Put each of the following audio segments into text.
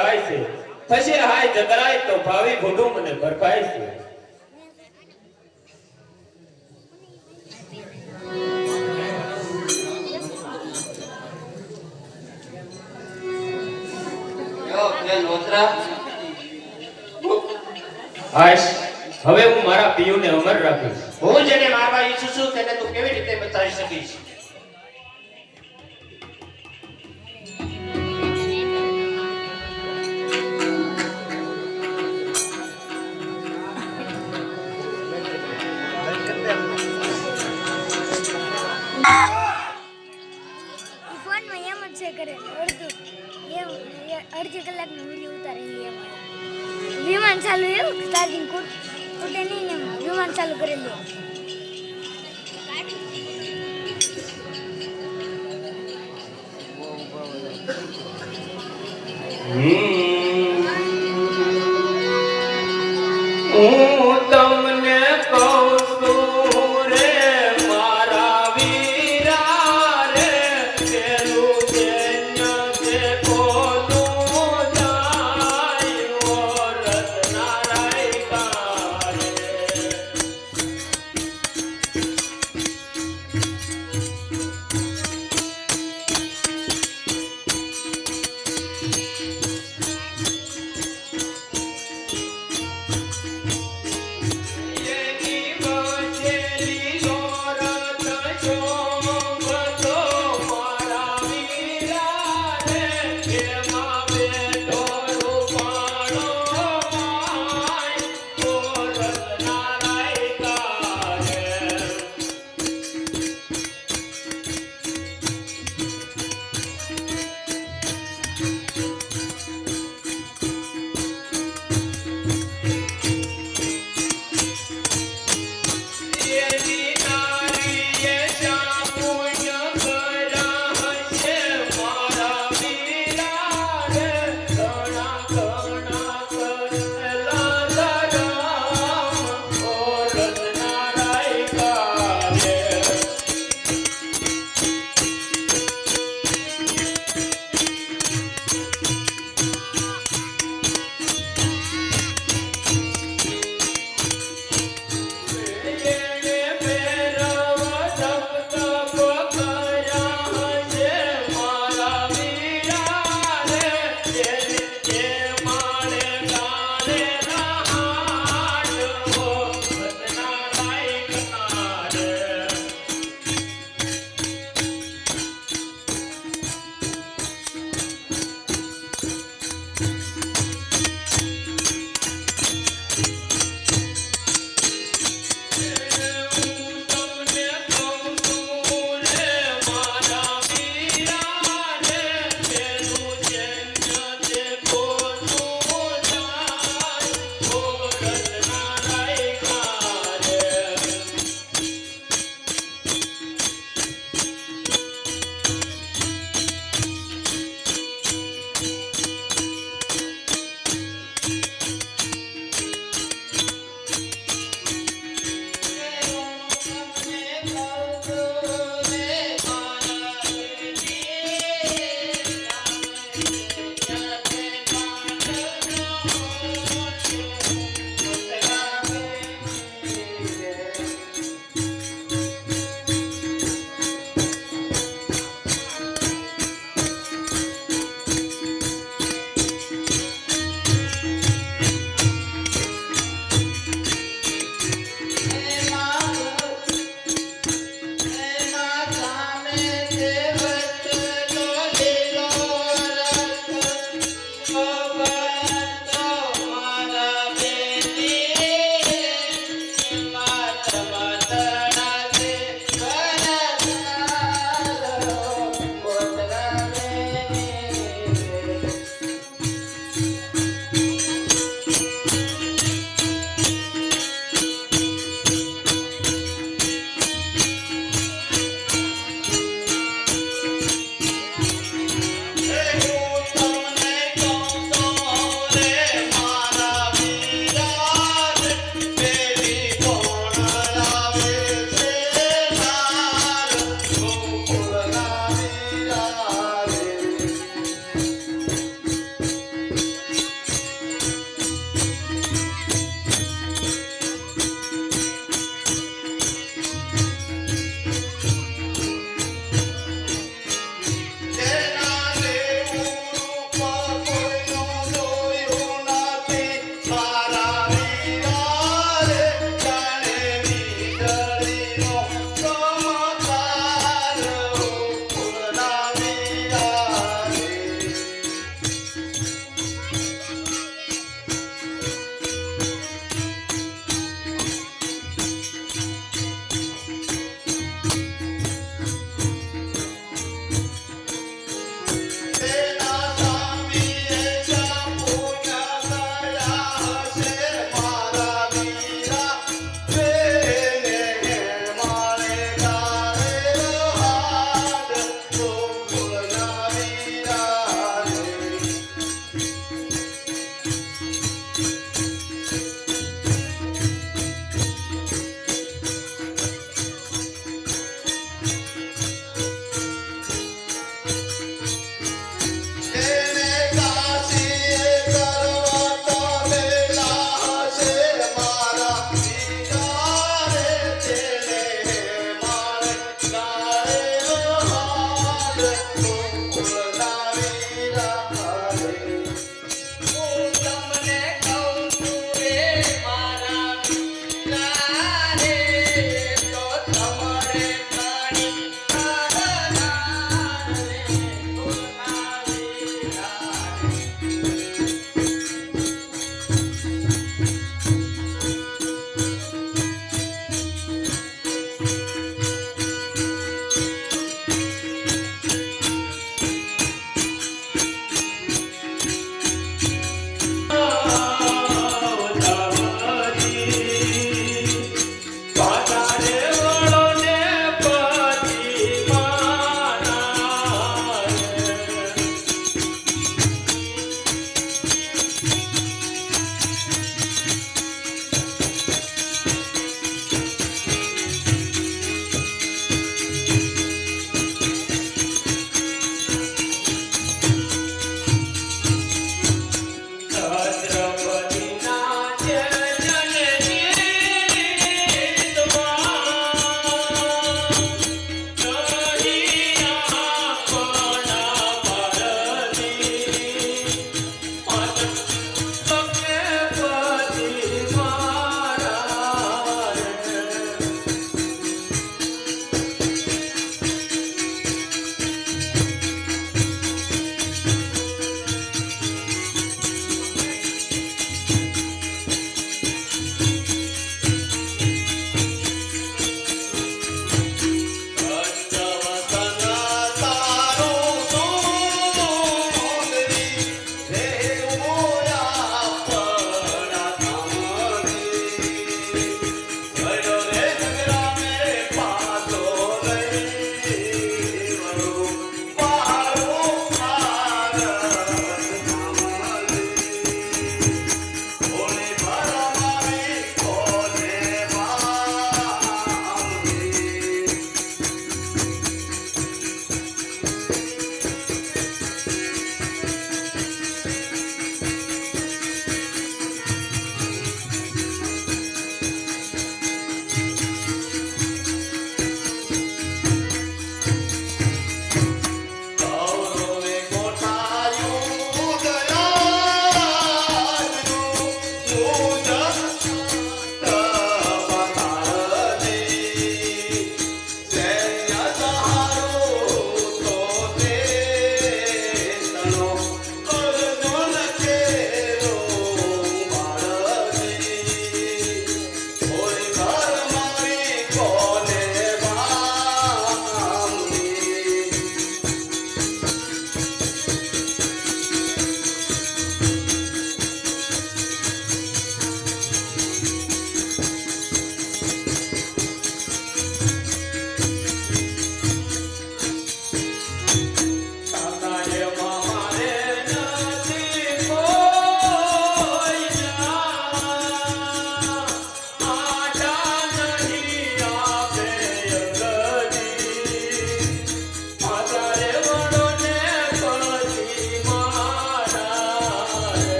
ભરખાય છે. થશે હાય જતરાય તો ભાવી ભોગું મને ભરખાય છે. હવે હું મારા પિયુને અમર રાખીશ. હું જેને મારવા ઈચ્છું છું તેને તું કેવી રીતે બચાવી શકીશ? Mm-hmm.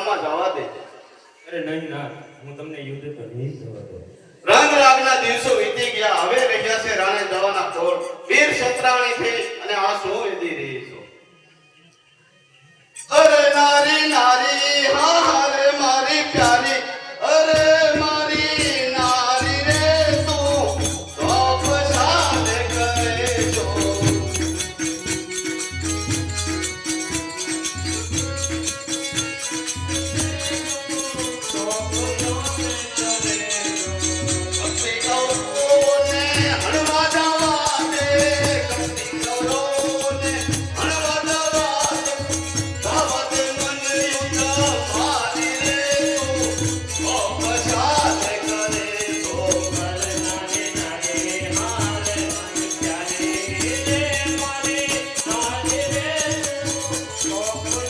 સંગ્રામમાં જવા દે અરે નહીં ના. હું તમને યુદ્ધ પર નહીં જવા દઉં. રંગ રાગના દિવસો વીતી ગયા. હવે રહ્યા છે રાણે દવાના કોળ વીર સતરાણી થઈ અને આ શું વીતી રહી છો? અરે નારી નારી હા હા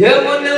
Yeah,